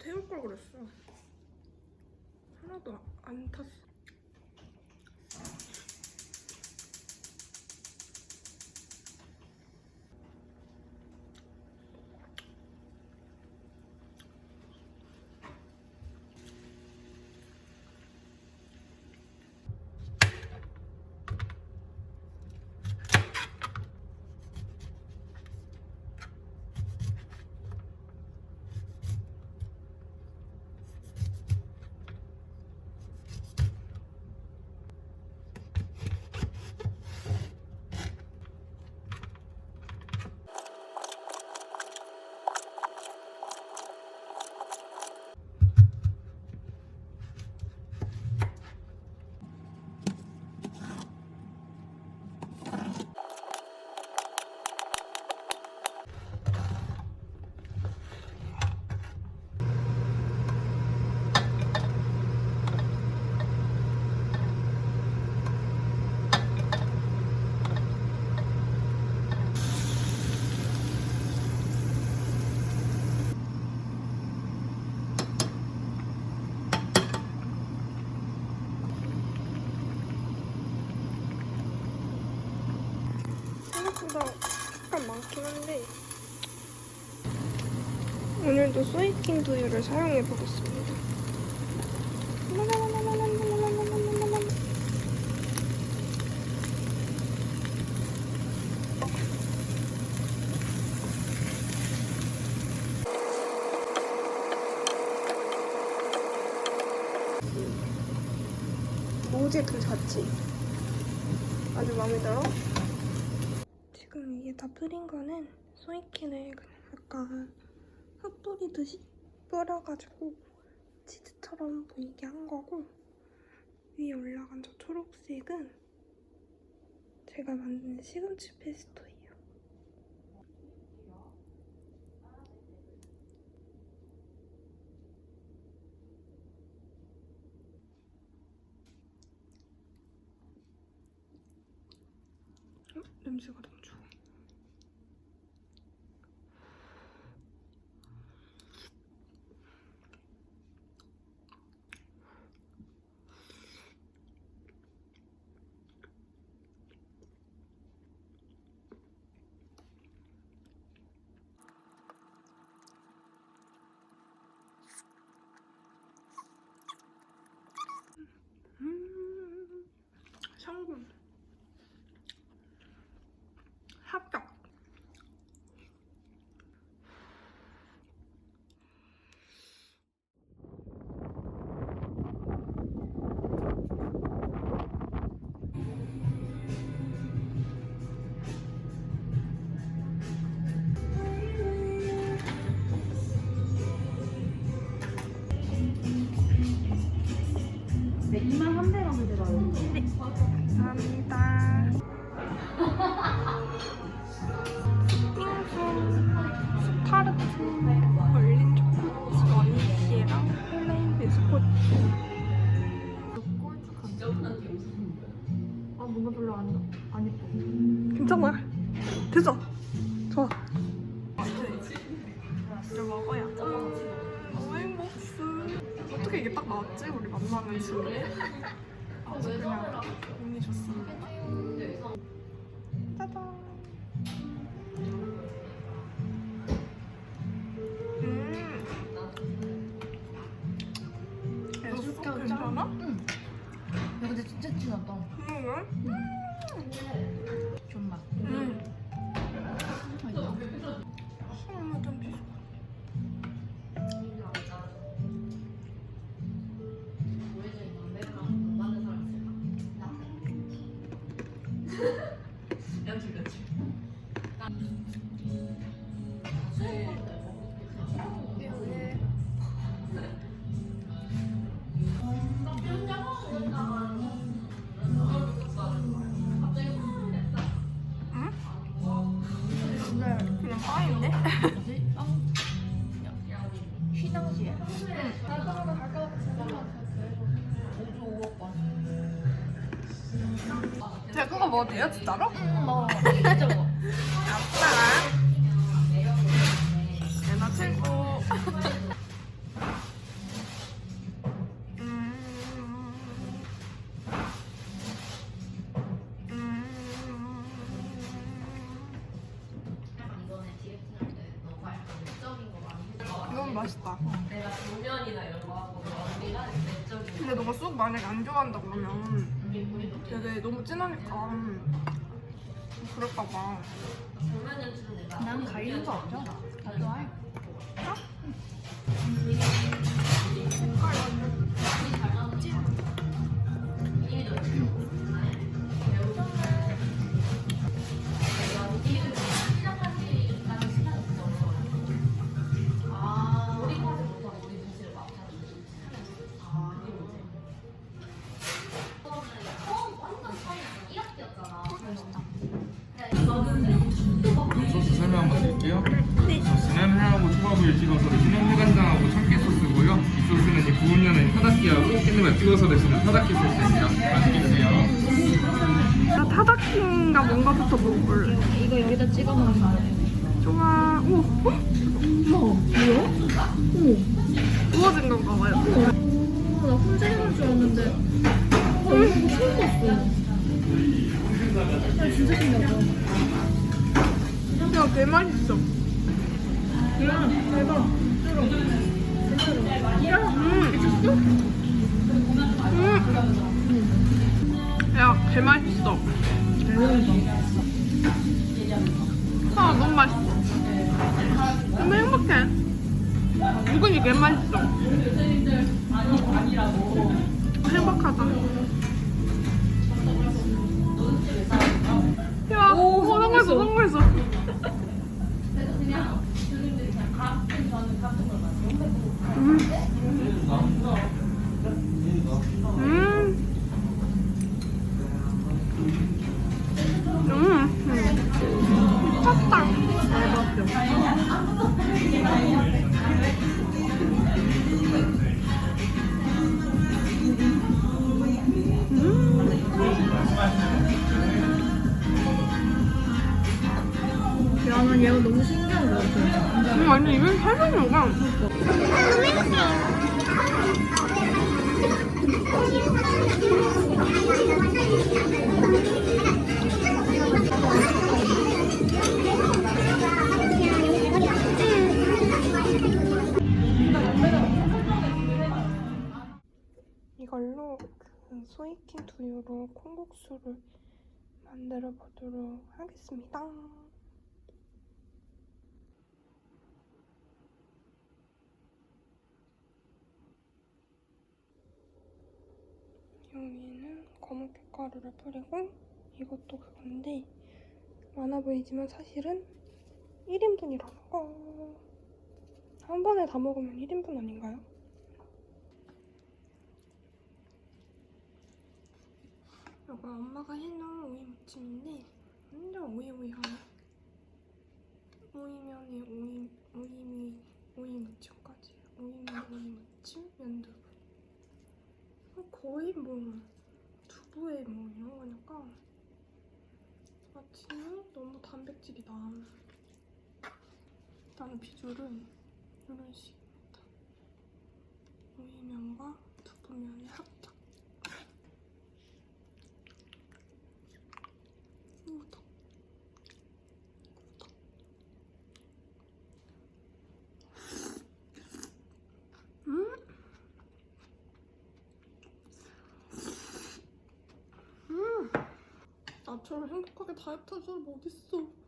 더 태울 걸 그랬어. 하나도 안 탔어. 생각보다 약간 많긴 한데 오늘도 소이킹 두유를 사용해 보겠습니다. 모제 그 자체 아주 마음에 들어. 지금 이게 다 뿌린 거는 소이킨을 약간 흙 뿌리듯이 뿌려가지고 치즈처럼 보이게 한 거고 위에 올라간 저 초록색은 제가 만든 시금치 페스토예요. 쉬당시에. 제가 그거 먹어도 돼요, 진짜로? 응, 먹어. 진짜 먹어. 아빠. 너무 진하니까 그럴까 봐. 당면 연출은 내가 난 가리는 거? 다 좋아해. 조립하지 야, 개 맛있어. 아, 너무 맛있어. 너무 행복해. 누군지 개 맛있어. 행복하다. 야, 오, 성공했어, 성공했어. 얘가 너무 신기한 거 같아. 음, 완전 이건 살면서가 이걸로 그 소이킨 두유로 콩국수를 만들어 보도록 하겠습니다. 여기는 검은깨 가루를 뿌리고 이것도 그건데 많아 보이지만 사실은 1인분이라는 거. 한 번에 다 먹으면 1인분 아닌가요? 이거 엄마가 해놓은 오이 무침인데 완전 오이오이하네. 오이면에 오이, 오이미, 오이 무침까지. 오이면 오이 무침, 면두부. 거의 뭐 두부에 뭐 이런 거니까 아침에 너무 단백질이다. 일단 비주얼은 이런 식입니다. 오이면과 두부면의 합작. 우덕. 음? 음. 나처럼 행복하게 다이어트 할 사람 어딨어?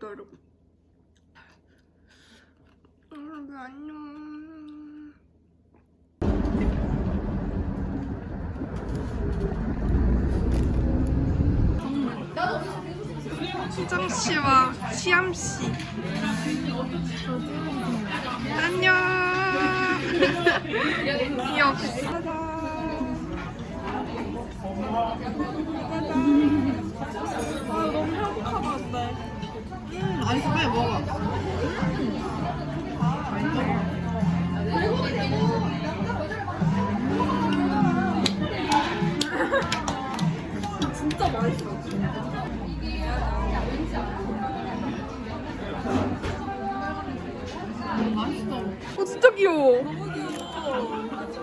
없다 여러분 여러분 안녕. 수정씨와 시암씨. 안녕. 귀엽다. 아니 빨리 먹어. 진짜 맛있어. 맛있어. 어 진짜 귀여워. 너무 귀여워.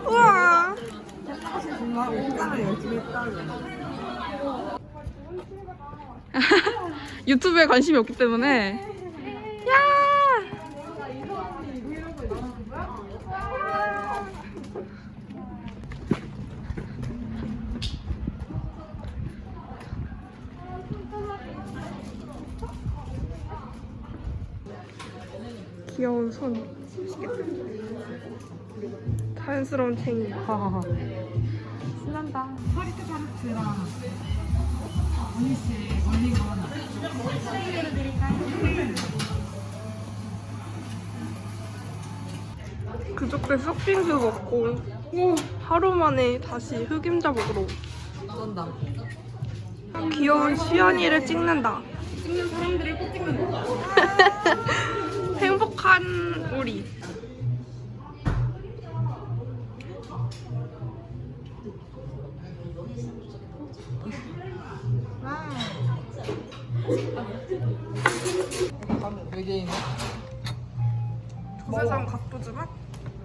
우와. 정말 오빠가 열심히 했다는. 유튜브에 관심이 없기 때문에 야 귀여운 손. 자연스러운 챙이. 신난다 파리트 파르트랑 언니 씨 언니가 그저께 쇼핑도 먹고 하루 만에 다시 흑임자 먹으러 쩐다. 귀여운 시연이를 찍는다. 찍는 사람들을 꼭 찍는 거. 행복한 우리. 외계인. 조세상 각도지만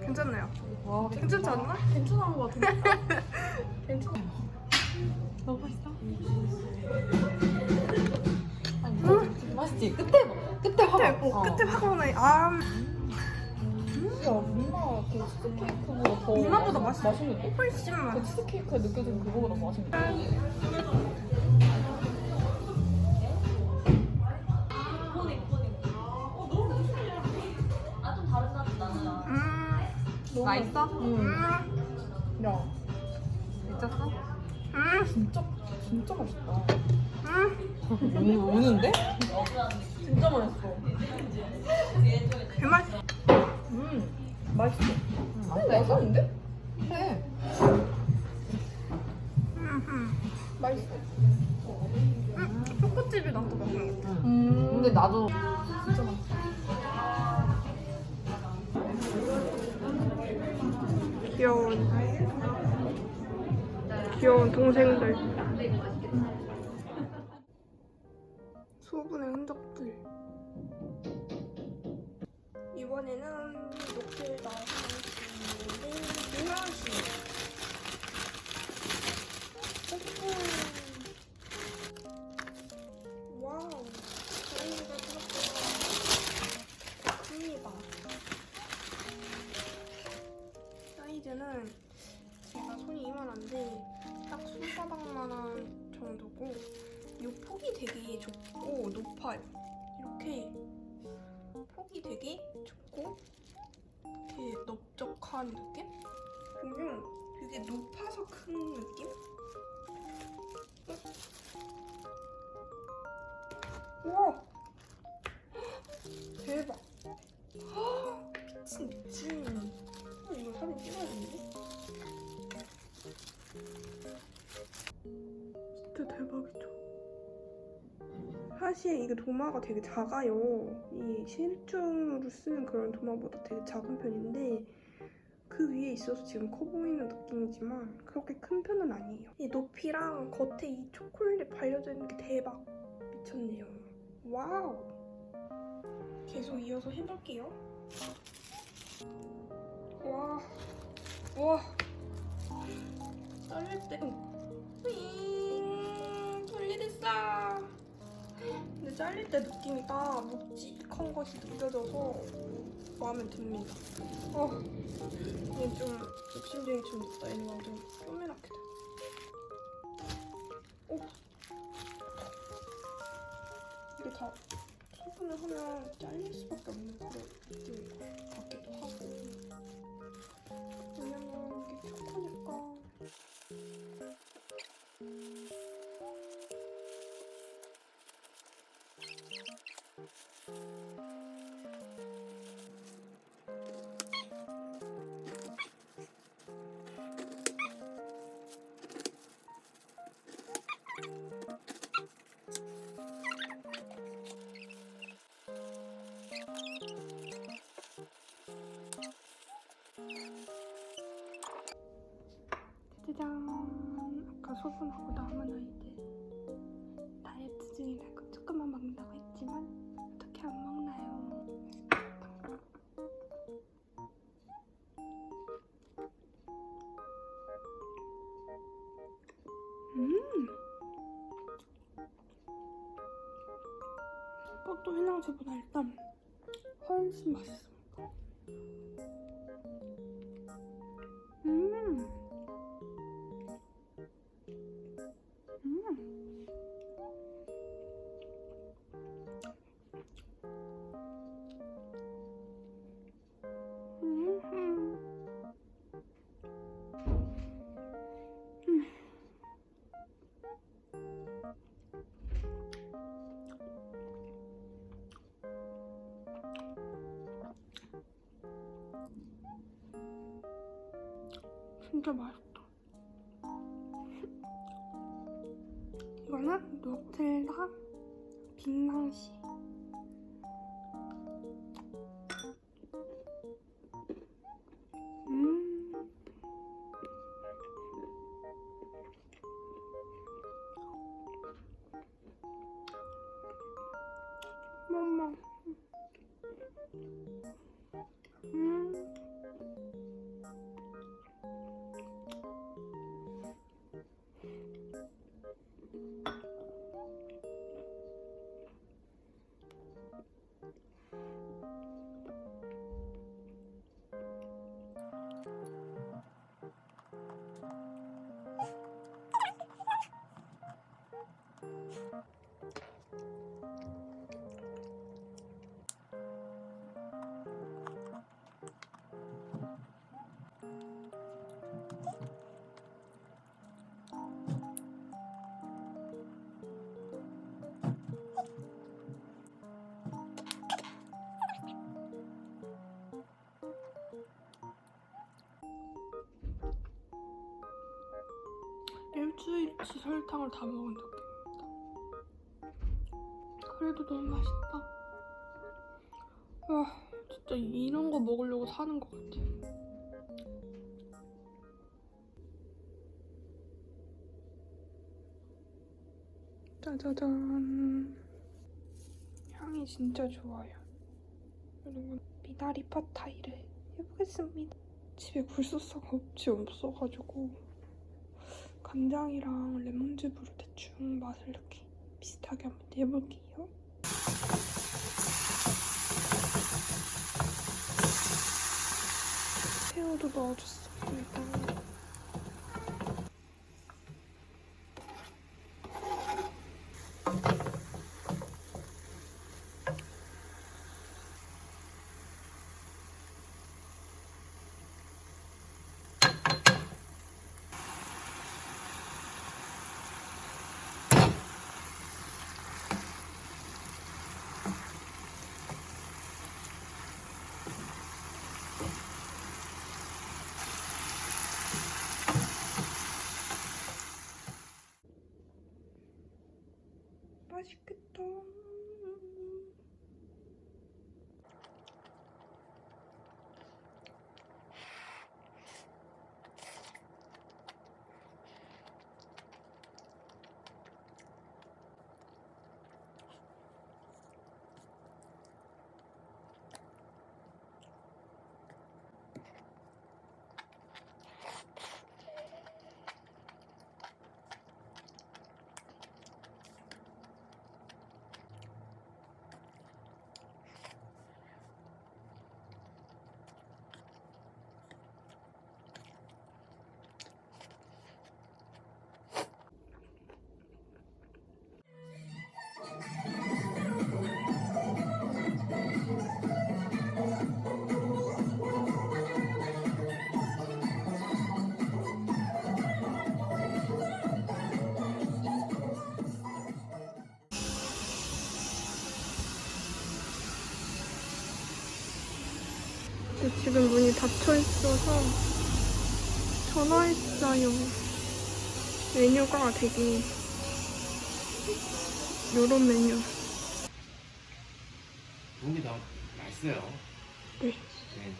괜찮네요. 와 괜찮지 않나? 괜찮은 거 같은데. 괜찮아. 너무 맛있어? 아니, 맛있지? 끝에 봐. 끝에 화가. 끝에, 어, 끝에 화가 나네. 아, 야, 누나 그 치즈케이크보다 더 누나보다 맛있어. 맛있는데? 훨씬 맛. 그 치즈케이크에 느껴지는 그거보다 맛있는데? 맛있어? 응. 음, 야, 미쳤어? 음, 진짜 진짜 맛있다. 우는데? 수분의 흔적들. 이번에는 되게 높아서 큰 느낌? 어? 우와! 대박! 미친 미친 어, 이거 사진 찍어야겠는데? 진짜 대박이죠. 사실 이게 도마가 되게 작아요. 이 실중으로 쓰는 그런 도마보다 되게 작은 편인데 그 위에 있어서 지금 커 보이는 느낌이지만 그렇게 큰 편은 아니에요. 이 높이랑 겉에 이 초콜릿 발려져 있는 게 대박 미쳤네요. 와우. 계속 이어서 해볼게요. 와, 와. 떨릴 때, 윙, 분리됐어. 근데 잘릴 때 느낌이 다 묵직한 것이 느껴져서 마음에 듭니다. 어, 이게 좀 욕심쟁이 좀 있다. 얘는 완전 쪼매랗게 돼. 오, 이게 다 소분을 하면 잘릴 수밖에 없는 그런 느낌 같기도 하고. 소분하고 남은 아이들 다이어트 중이라고 조금만 먹는다고 했지만 어떻게 안 먹나요? 음 뽀또 해낭제보다 일단 훨씬 맛있습 일주일치 설탕을 다 먹은 느낌입니다. 그래도 너무 맛있다. 와, 진짜 이런 거 먹으려고 사는 것 같아. 짜자잔. 향이 진짜 좋아요. 그리고 미나리 팟타이를 해보겠습니다. 집에 굴소스가 없지 없어가지고 간장이랑 레몬즙으로 대충 맛을 이렇게 비슷하게 한번 내볼게요. 새우도 넣어줬습니다. 지금 문이 닫혀 있어서 전화했어요. 메뉴가 되게 요런 메뉴. 고기 더 맛있어요. 네. 네.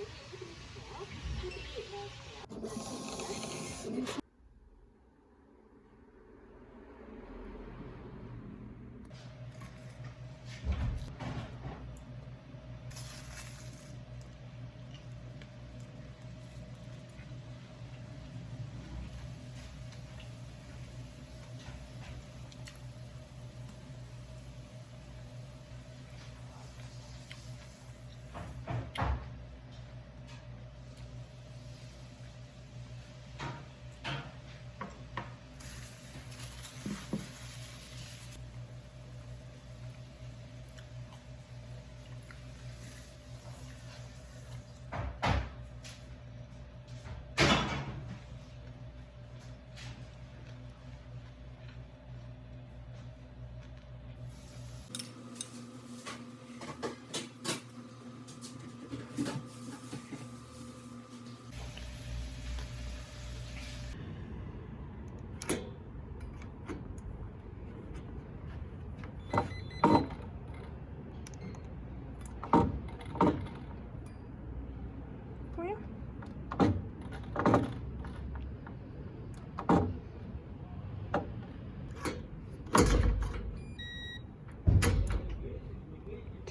보여?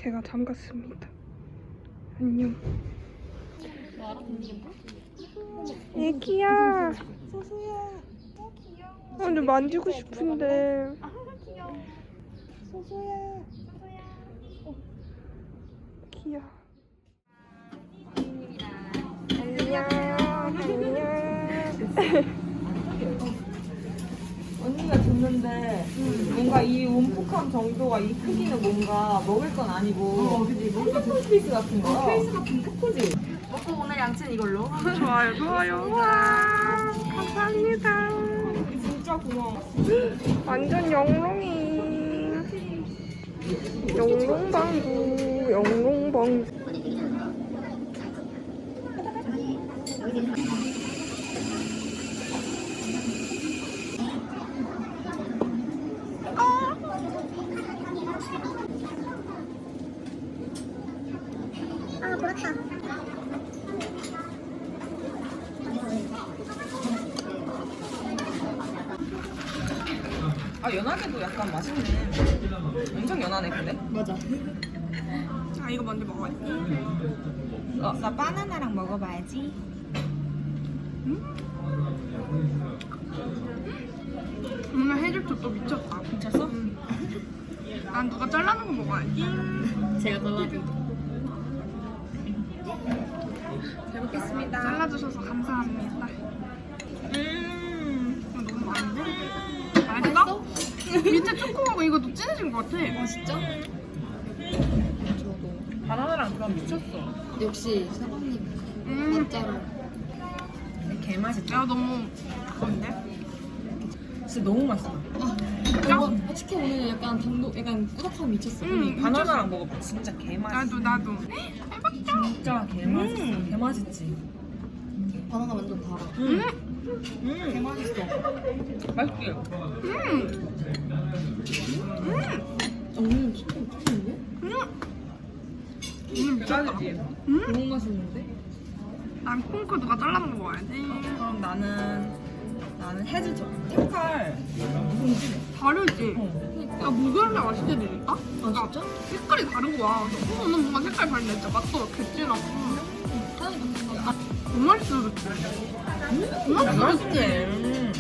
제가 잠갔습니다. 안녕. 애기야. 소소야. 어, 근데 만지고 싶은데. 소소야. 귀여워. 안녕. 안녕. 줬는데 뭔가 이 움푹한 정도가 이 크기는 뭔가 먹을 건 아니고 어 그지 뭔가 토피스 같은 거 페이스 같은 코코지 먹고 오늘 양치는 이걸로 좋아요, 좋아요. 와, 감사합니다. 진짜 고마워 완전 영롱이. 영롱방구, 영롱방구. 아 연하게도 약간 맛있네 엄청 연하네 근데 맞아 자, 이거 먼저 먹어야지. 어, 나 바나나랑 먹어봐야지 오늘 해줄도 또 미쳤다. 미쳤어? 난 누가 잘라놓은 거 먹어야지. 제가 잘라줘 잘 먹겠습니다 잘라주셔서 감사합니다. 음 이거 너무 많은데? 맛있어? 밑에 초코하고 이거 더 진해진 것 같아. 아, 진짜? 바나나랑 그럼 미쳤어 역시 사장님 음, 맞잖아. 개맛있다 야, 너무 그건데? 진짜 너무 맛있어 이거 치킨 오늘 약간 당도 약간 꾸덕함 미쳤어. 음, 바나나랑 먹어봐 진짜 개 맛있어 나도, 나도. 진짜 개 맛있어 개맛있지 바나나 완전 달아. 음. 음. 개맛있어 맛있지? 음, 어, 오늘 치킨 미쳤는데? 오늘 미쳤다. 짜지? 너무 맛있는데? 난 콩크 누가 잘라놓은 거 먹어야지. 그럼 나는 나는 저 색깔 다르지? 어. 야, 목요일에 맛있게 드릴까? 아 진짜? 색깔이 다른 거야. 콩크는 뭔가 색깔 다른데 진짜 맛도 개진하고. 너무 맛있어. 너무 맛있어. 맛있지? 음.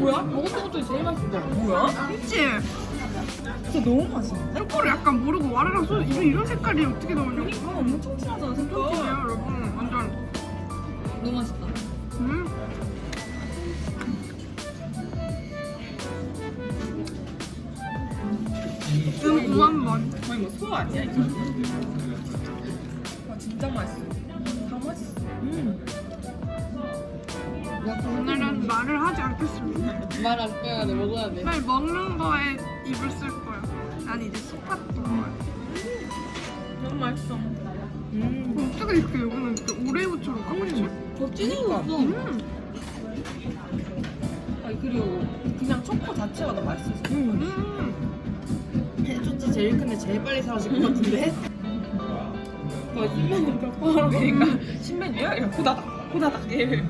뭐야? 먹었던 것 중에 제일 맛있다. 뭐야? 그치? 진짜 너무 맛있는데? 초코를 약간 모르고 와르르 쏘 이런, 이런 색깔이 어떻게 나오냐고. 이거 엄청 청진하잖아 깜짝이야, 색깔 여러분. 완전. 너무 맛있다. 음. 음, 5만 번. 거의 뭐 소 아니야 이거? 와 진짜 맛있어 다 맛있어 음. 오늘은 말을 하지 않겠습니다. 말안 빼야 돼. 먹어야 돼. 빨리 먹는 거에 입을 쓸 거야. 난 이제 소파도 먹어야 돼. 너무 맛있어 음. 어떻게 이렇게 여기는 이렇게 오레오처럼 까먹지? 더 찐해졌어. 음. 아니 그리고 그냥 초코 자체가 더 맛있었어. 음. 해줬지 제일 큰데 제일 빨리 사라질 것 같은데? 뭐 신메뉴 몇 번? 그러니까 신메뉴야? 이거 후다닥 후다닥 얘를